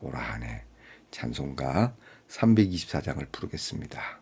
오라 하네. 찬송가 324장을 부르겠습니다.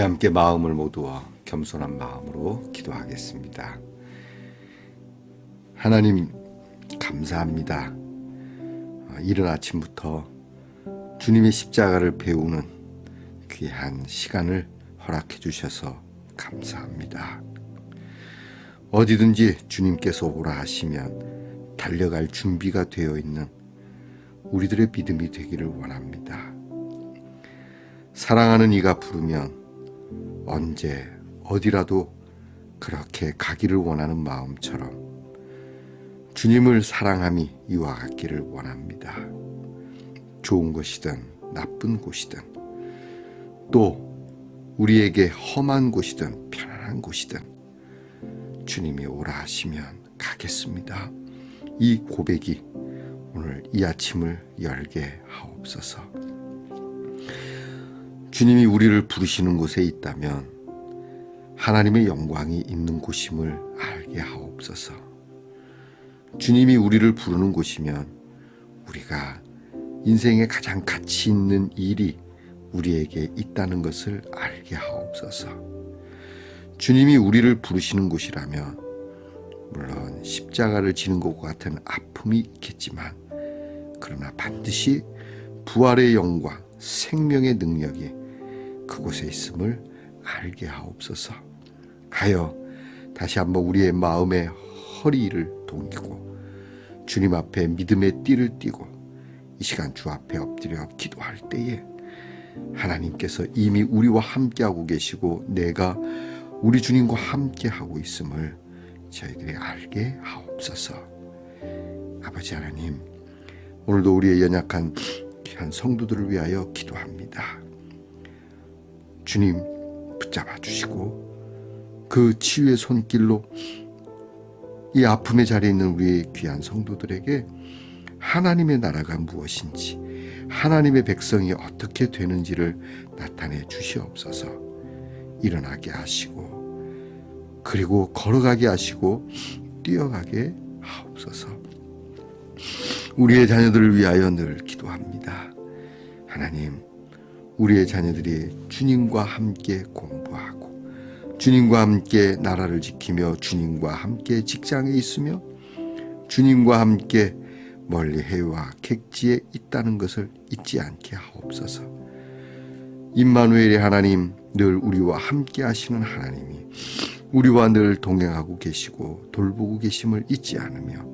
우리 함께 마음을 모두어 겸손한 마음으로 기도하겠습니다. 하나님 감사합니다. 어, 이른 아침부터 주님의 십자가를 배우는 귀한 시간을 허락해 주셔서 감사합니다. 어디든지 주님께서 오라 하시면 달려갈 준비가 되어 있는 우리들의 믿음이 되기를 원합니다. 사랑하는 이가 부르면 언제 어디라도 그렇게 가기를 원하는 마음처럼 주님을 사랑함이 이와 같기를 원합니다. 좋은 곳이든 나쁜 곳이든 또 우리에게 험한 곳이든 편안한 곳이든 주님이 오라 하시면 가겠습니다. 이 고백이 오늘 이 아침을 열게 하옵소서. 주님이 우리를 부르시는 곳에 있다면 하나님의 영광이 있는 곳임을 알게 하옵소서. 주님이 우리를 부르는 곳이면 우리가 인생에 가장 가치 있는 일이 우리에게 있다는 것을 알게 하옵소서. 주님이 우리를 부르시는 곳이라면 물론 십자가를 지는 것과 같은 아픔이 있겠지만 그러나 반드시 부활의 영광, 생명의 능력이 그곳에 있음을 알게 하옵소서. 하여 다시 한번 우리의 마음의 허리를 동이고 주님 앞에 믿음의 띠를 띠고 이 시간 주 앞에 엎드려 기도할 때에 하나님께서 이미 우리와 함께하고 계시고 내가 우리 주님과 함께하고 있음을 저희들이 알게 하옵소서. 아버지 하나님, 오늘도 우리의 연약한 귀한 성도들을 위하여 기도합니다. 주님 붙잡아 주시고 그 치유의 손길로 이 아픔의 자리에 있는 우리의 귀한 성도들에게 하나님의 나라가 무엇인지 하나님의 백성이 어떻게 되는지를 나타내 주시옵소서. 일어나게 하시고 그리고 걸어가게 하시고 뛰어가게 하옵소서. 우리의 자녀들을 위하여 늘 기도합니다. 하나님 우리의 자녀들이 주님과 함께 공부하고 주님과 함께 나라를 지키며 주님과 함께 직장에 있으며 주님과 함께 멀리 해와 객지에 있다는 것을 잊지 않게 하옵소서. 임마누엘의 하나님 늘 우리와 함께 하시는 하나님이 우리와 늘 동행하고 계시고 돌보고 계심을 잊지 않으며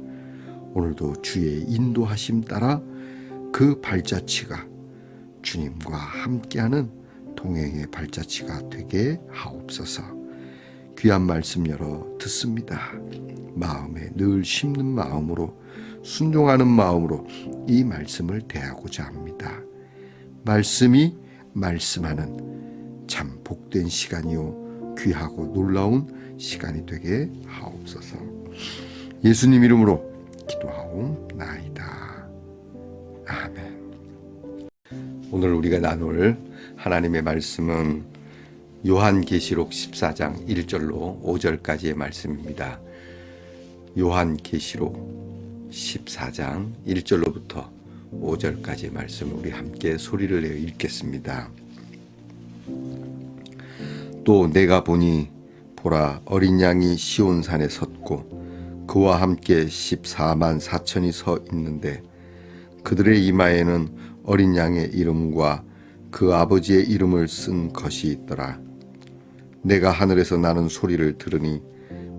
오늘도 주의 인도하심 따라 그 발자취가 주님과 함께하는 동행의 발자취가 되게 하옵소서. 귀한 말씀 열어 듣습니다. 마음에 늘 심는 마음으로 순종하는 마음으로 이 말씀을 대하고자 합니다. 말씀이 말씀하는 참 복된 시간이요 귀하고 놀라운 시간이 되게 하옵소서. 예수님 이름으로 기도하옵나이다. 아멘. 오늘 우리가 나눌 하나님의 말씀은 요한계시록 14장 1절로 5절까지의 말씀입니다. 요한계시록 14장 1절로부터 5절까지의 말씀을 우리 함께 소리를 내어 읽겠습니다. 또 내가 보니 보라 어린 양이 시온 산에 섰고 그와 함께 14만 4천이 서 있는데 그들의 이마에는 어린 양의 이름과 그 아버지의 이름을 쓴 것이 있더라. 내가 하늘에서 나는 소리를 들으니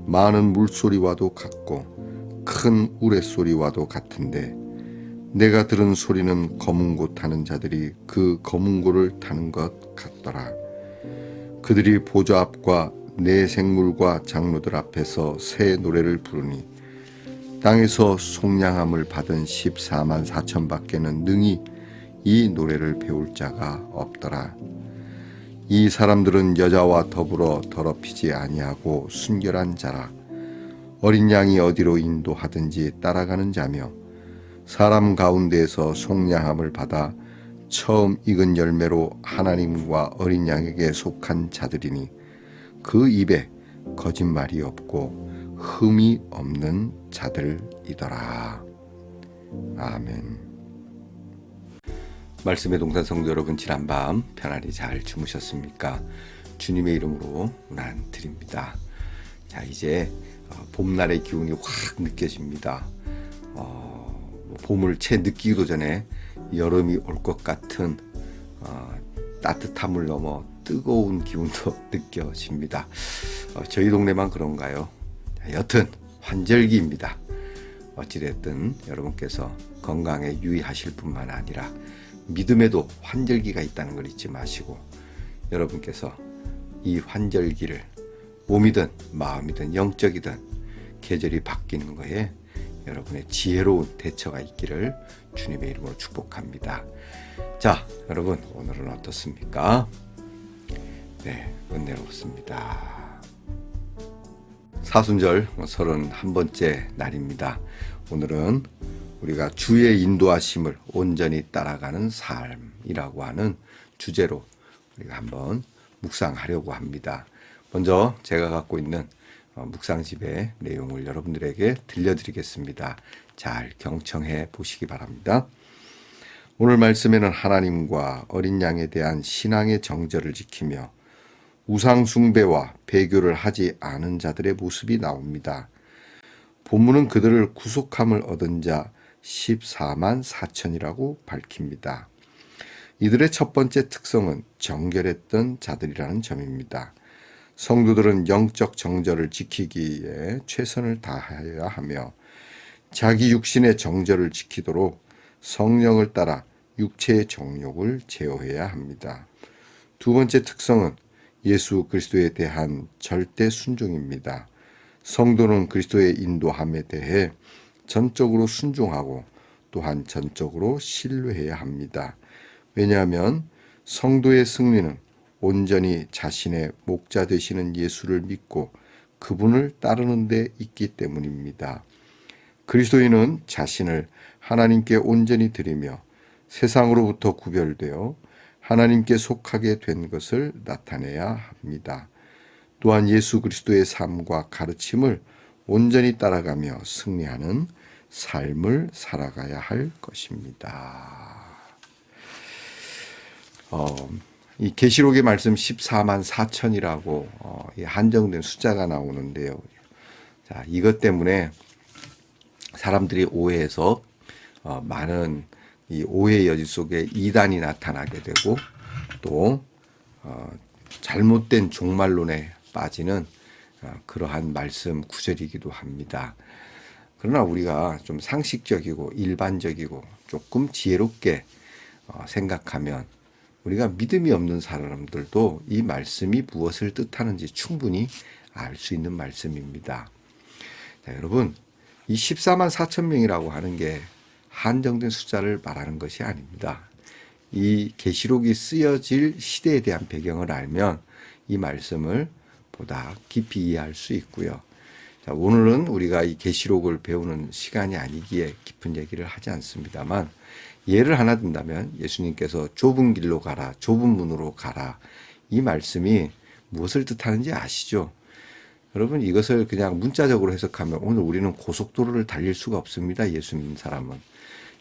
많은 물소리와도 같고 큰 우레소리와도 같은데 내가 들은 소리는 검은 고 타는 자들이 그 검은 고를 타는 것 같더라. 그들이 보좌 앞과 내 생물과 장로들 앞에서 새 노래를 부르니 땅에서 속량함을 받은 14만 4천 밖에는 능히 이 노래를 배울 자가 없더라. 이 사람들은 여자와 더불어 더럽히지 아니하고 순결한 자라. 어린 양이 어디로 인도하든지 따라가는 자며 사람 가운데에서 속량함을 받아 처음 익은 열매로 하나님과 어린 양에게 속한 자들이니 그 입에 거짓말이 없고 흠이 없는 자들이더라. 아멘. 말씀의 동산 성도 여러분 지난밤 편안히 잘 주무셨습니까? 주님의 이름으로 난 드립니다. 자 이제 어, 봄날의 기운이 확 느껴집니다. 어, 뭐 봄을 채 느끼기도 전에 여름이 올 것 같은 어, 따뜻함을 넘어 뜨거운 기운도 느껴집니다. 어, 저희 동네만 그런가요? 자, 여튼 환절기입니다. 어찌됐든 여러분께서 건강에 유의하실 뿐만 아니라 믿음에도 환절기가 있다는 걸 잊지 마시고 여러분께서 이 환절기를 몸이든 마음이든 영적이든 계절이 바뀌는 거에 여러분의 지혜로운 대처가 있기를 주님의 이름으로 축복합니다. 자, 여러분 오늘은 어떻습니까? 네, 은혜롭습니다. 사순절 31번째 날입니다. 오늘은 우리가 주의 인도하심을 온전히 따라가는 삶이라고 하는 주제로 우리가 한번 묵상하려고 합니다. 먼저 제가 갖고 있는 어, 묵상집의 내용을 여러분들에게 들려드리겠습니다. 잘 경청해 보시기 바랍니다. 오늘 말씀에는 하나님과 어린 양에 대한 신앙의 정절을 지키며 우상 숭배와 배교를 하지 않은 자들의 모습이 나옵니다. 본문은 그들을 구속함을 얻은 자 14만 4천이라고 밝힙니다. 이들의 첫 번째 특성은 정결했던 자들이라는 점입니다. 성도들은 영적 정절을 지키기에 최선을 다해야 하며 자기 육신의 정절을 지키도록 성령을 따라 육체의 정욕을 제어해야 합니다. 두 번째 특성은 예수 그리스도에 대한 절대 순종입니다. 성도는 그리스도의 인도함에 대해 전적으로 순종하고 또한 전적으로 신뢰해야 합니다. 왜냐하면 성도의 승리는 온전히 자신의 목자 되시는 예수를 믿고 그분을 따르는 데 있기 때문입니다. 그리스도인은 자신을 하나님께 온전히 드리며 세상으로부터 구별되어 하나님께 속하게 된 것을 나타내야 합니다. 또한 예수 그리스도의 삶과 가르침을 온전히 따라가며 승리하는 삶을 살아가야 할 것입니다. 어, 이 계시록의 말씀 14만 4천이라고 어, 이 한정된 숫자가 나오는데요. 자, 이것 때문에 사람들이 오해해서 어, 많은 이 오해 여지 속에 이단이 나타나게 되고 또 어, 잘못된 종말론에 빠지는 어, 그러한 말씀 구절이기도 합니다. 그러나 우리가 좀 상식적이고 일반적이고 조금 지혜롭게 어, 생각하면 우리가 믿음이 없는 사람들도 이 말씀이 무엇을 뜻하는지 충분히 알 수 있는 말씀입니다. 자, 여러분, 이 14만 4천 명이라고 하는 게 한정된 숫자를 말하는 것이 아닙니다. 이 계시록이 쓰여질 시대에 대한 배경을 알면 이 말씀을 보다 깊이 이해할 수 있고요. 자, 오늘은 우리가 이 계시록을 배우는 시간이 아니기에 깊은 얘기를 하지 않습니다만 예를 하나 든다면 예수님께서 좁은 길로 가라, 좁은 문으로 가라 이 말씀이 무엇을 뜻하는지 아시죠? 여러분 이것을 그냥 문자적으로 해석하면 오늘 우리는 고속도로를 달릴 수가 없습니다. 예수 믿는 사람은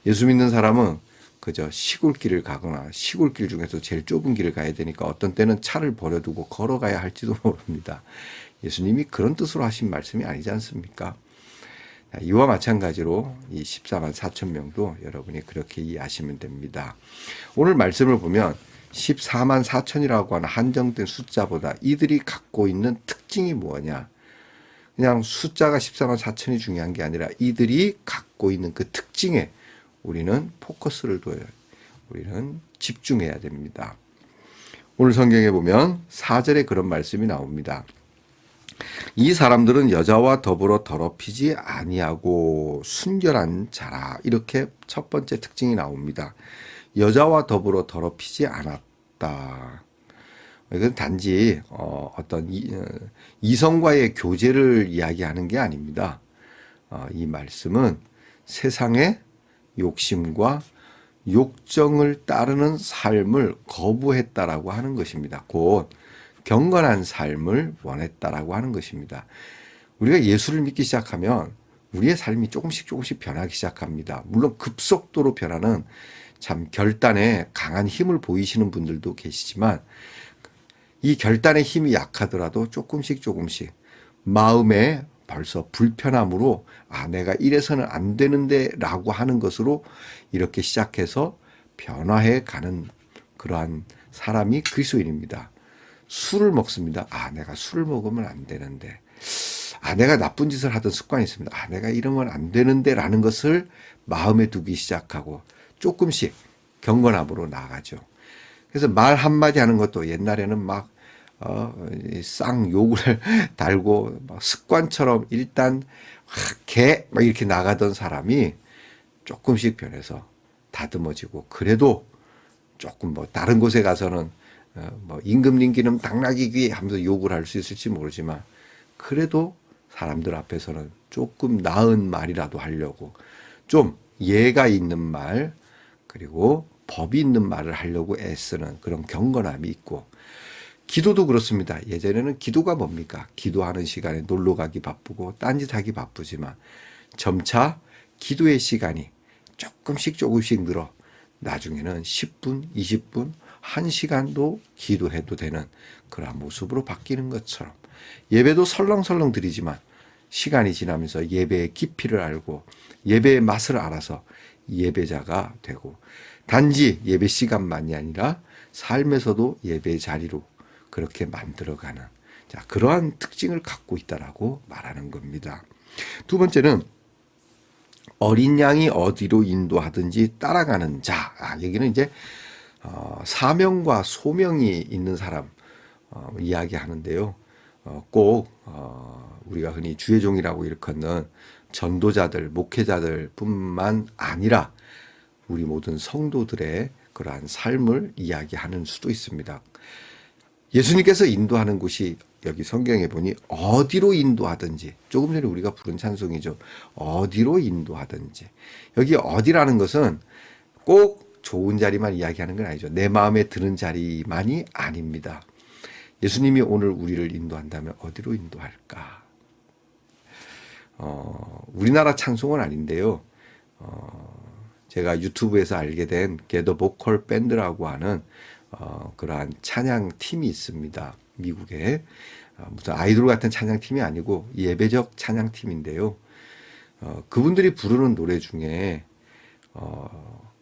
예수 믿는 사람은 그저 시골길을 가거나 시골길 중에서 제일 좁은 길을 가야 되니까 어떤 때는 차를 버려두고 걸어가야 할지도 모릅니다. 예수님이 그런 뜻으로 하신 말씀이 아니지 않습니까? 이와 마찬가지로 이 14만 4천 명도 여러분이 그렇게 이해하시면 됩니다. 오늘 말씀을 보면 14만 4천이라고 하는 한정된 숫자보다 이들이 갖고 있는 특징이 뭐냐? 그냥 숫자가 14만 4천이 중요한 게 아니라 이들이 갖고 있는 그 특징에 우리는 포커스를 둬야 우리는 집중해야 됩니다. 오늘 성경에 보면 4절에 그런 말씀이 나옵니다. 이 사람들은 여자와 더불어 더럽히지 아니하고 순결한 자라 이렇게 첫 번째 특징이 나옵니다. 여자와 더불어 더럽히지 않았다. 이건 단지 어, 이, 어, 이성과의 교제를 이야기하는 게 아닙니다. 어, 이 말씀은 세상의 욕심과 욕정을 따르는 삶을 거부했다라고 하는 것입니다. 곧 경건한 삶을 원했다라고 하는 것입니다. 우리가 예수를 믿기 시작하면 우리의 삶이 조금씩 조금씩 변하기 시작합니다. 물론 급속도로 변하는 참 결단에 강한 힘을 보이시는 분들도 계시지만 이 결단의 힘이 약하더라도 조금씩 조금씩 마음에 벌써 불편함으로 아 내가 이래서는 안 되는데라고 하는 것으로 이렇게 시작해서 변화해 가는 그러한 사람이 그리스도인입니다. 술을 먹습니다. 아 내가 술을 먹으면 안 되는데 아 내가 나쁜 짓을 하던 습관이 있습니다. 아 내가 이러면 안 되는데라는 것을 마음에 두기 시작하고 조금씩 경건함으로 나아가죠. 그래서 말 한마디 하는 것도 옛날에는 막, 어, 이쌍 욕을 달고 막 습관처럼 일단 개, 막 이렇게 나가던 사람이 조금씩 변해서 다듬어지고 그래도 조금 뭐 다른 곳에 가서는 어, 뭐 임금 님기는 당나귀귀 하면서 욕을 할 수 있을지 모르지만 그래도 사람들 앞에서는 조금 나은 말이라도 하려고 좀 예가 있는 말 그리고 법이 있는 말을 하려고 애쓰는 그런 경건함이 있고 기도도 그렇습니다. 예전에는 기도가 뭡니까? 기도하는 시간에 놀러 가기 바쁘고 딴짓하기 바쁘지만 점차 기도의 시간이 조금씩 조금씩 늘어 나중에는 10분, 20분, 1시간도 기도해도 되는 그러한 모습으로 바뀌는 것처럼 예배도 설렁설렁 드리지만 시간이 지나면서 예배의 깊이를 알고 예배의 맛을 알아서 예배자가 되고 단지 예배 시간만이 아니라 삶에서도 예배 자리로 그렇게 만들어가는 자 그러한 특징을 갖고 있다라고 말하는 겁니다. 두 번째는 어린 양이 어디로 인도하든지 따라가는 자. 아, 여기는 이제 어, 사명과 소명이 있는 사람 어, 이야기하는데요. 어, 꼭 어, 우리가 흔히 주의 종이라고 일컫는 전도자들, 목회자들뿐만 아니라 우리 모든 성도들의 그러한 삶을 이야기하는 수도 있습니다. 예수님께서 인도하는 곳이 여기 성경에 보니 어디로 인도하든지 조금 전에 우리가 부른 찬송이죠. 어디로 인도하든지 여기 어디라는 것은 꼭 좋은 자리만 이야기하는 건 아니죠. 내 마음에 드는 자리만이 아닙니다. 예수님이 오늘 우리를 인도한다면 어디로 인도할까? 어, 우리나라 찬송은 아닌데요. 어, 제가 유튜브에서 알게 된 게더 보컬 밴드라고 하는 어, 그러한 찬양 팀이 있습니다. 미국에 어, 무슨 아이돌 같은 찬양 팀이 아니고 예배적 찬양 팀인데요. 어, 그분들이 부르는 노래 중에 어,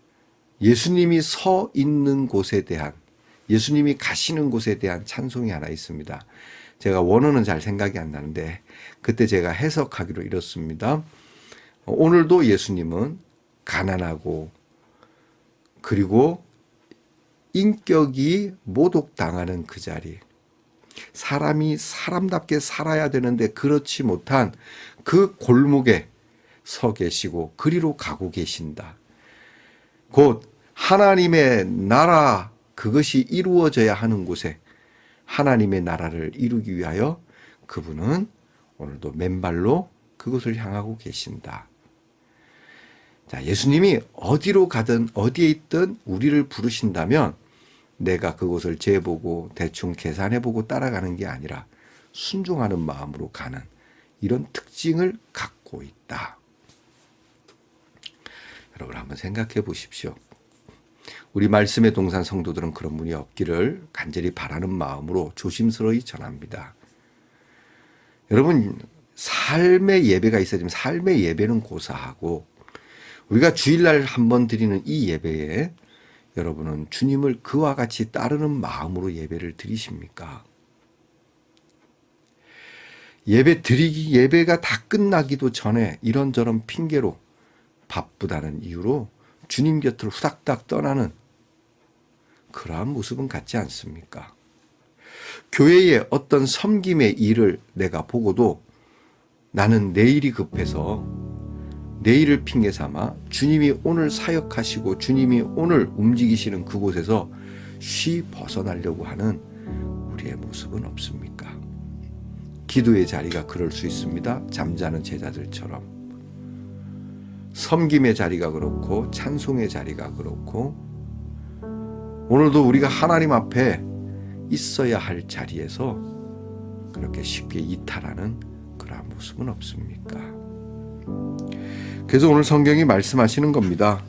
예수님이 서 있는 곳에 대한 예수님이 가시는 곳에 대한 찬송이 하나 있습니다. 제가 원어는 잘 생각이 안 나는데 그때 제가 해석하기로 이렇습니다. 어, 오늘도 예수님은 가난하고 그리고 인격이 모독당하는 그 자리. 사람이 사람답게 살아야 되는데 그렇지 못한 그 골목에 서 계시고 그리로 가고 계신다. 곧 하나님의 나라 그것이 이루어져야 하는 곳에 하나님의 나라를 이루기 위하여 그분은 오늘도 맨발로 그곳을 향하고 계신다. 자, 예수님이 어디로 가든 어디에 있든 우리를 부르신다면 내가 그곳을 재보고 대충 계산해보고 따라가는 게 아니라 순종하는 마음으로 가는 이런 특징을 갖고 있다. 여러분 한번 생각해 보십시오. 우리 말씀의 동산 성도들은 그런 분이 없기를 간절히 바라는 마음으로 조심스러이 전합니다. 여러분 삶의 예배가 있어야지만 삶의 예배는 고사하고 우리가 주일날 한 번 드리는 이 예배에 여러분은 주님을 그와 같이 따르는 마음으로 예배를 드리십니까? 예배 드리기 예배가 다 끝나기도 전에 이런저런 핑계로 바쁘다는 이유로 주님 곁을 후닥닥 떠나는 그러한 모습은 같지 않습니까? 교회의 어떤 섬김의 일을 내가 보고도 나는 내일이 급해서 내일을 핑계 삼아 주님이 오늘 사역하시고 주님이 오늘 움직이시는 그곳에서 쉬 벗어나려고 하는 우리의 모습은 없습니까? 기도의 자리가 그럴 수 있습니다. 잠자는 제자들처럼. 섬김의 자리가 그렇고 찬송의 자리가 그렇고 오늘도 우리가 하나님 앞에 있어야 할 자리에서 그렇게 쉽게 이탈하는 그러한 모습은 없습니까? 그래서 오늘 성경이 말씀하시는 겁니다.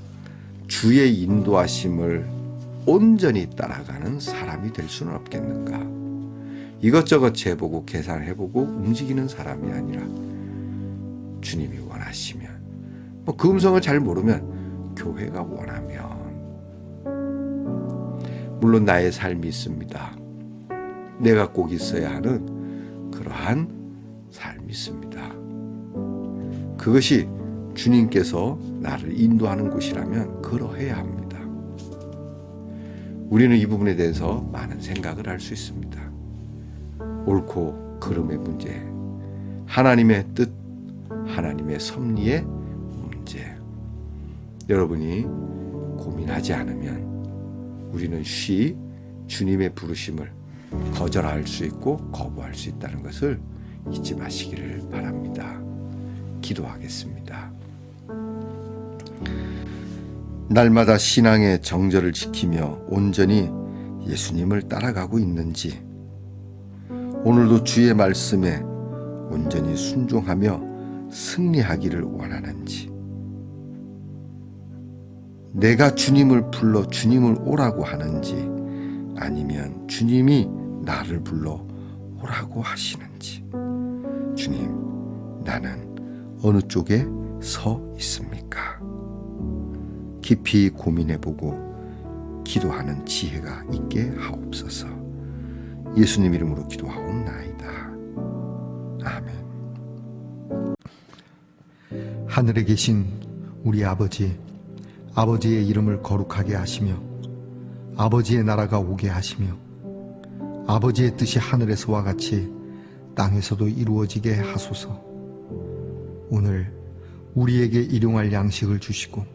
주의 인도하심을 온전히 따라가는 사람이 될 수는 없겠는가? 이것저것 재보고 계산해보고 움직이는 사람이 아니라 주님이 원하시면 뭐 그 음성을 잘 모르면 교회가 원하면 물론 나의 삶이 있습니다. 내가 꼭 있어야 하는 그러한 삶이 있습니다. 그것이 주님께서 나를 인도하는 곳이라면 그러해야 합니다. 우리는 이 부분에 대해서 많은 생각을 할 수 있습니다. 옳고 그름의 문제, 하나님의 뜻, 하나님의 섭리의 문제. 여러분이 고민하지 않으면 우리는 쉬 주님의 부르심을 거절할 수 있고 거부할 수 있다는 것을 잊지 마시기를 바랍니다. 기도하겠습니다. 날마다 신앙의 정절을 지키며 온전히 예수님을 따라가고 있는지, 오늘도 주의 말씀에 온전히 순종하며 승리하기를 원하는지, 내가 주님을 불러 주님을 오라고 하는지, 아니면 주님이 나를 불러 오라고 하시는지, 주님, 나는 어느 쪽에 서 있습니까? 깊이 고민해보고 기도하는 지혜가 있게 하옵소서. 예수님 이름으로 기도하옵나이다. 아멘. 하늘에 계신 우리 아버지, 아버지의 이름을 거룩하게 하시며, 아버지의 나라가 오게 하시며, 아버지의 뜻이 하늘에서와 같이 땅에서도 이루어지게 하소서. 오늘 우리에게 일용할 양식을 주시고,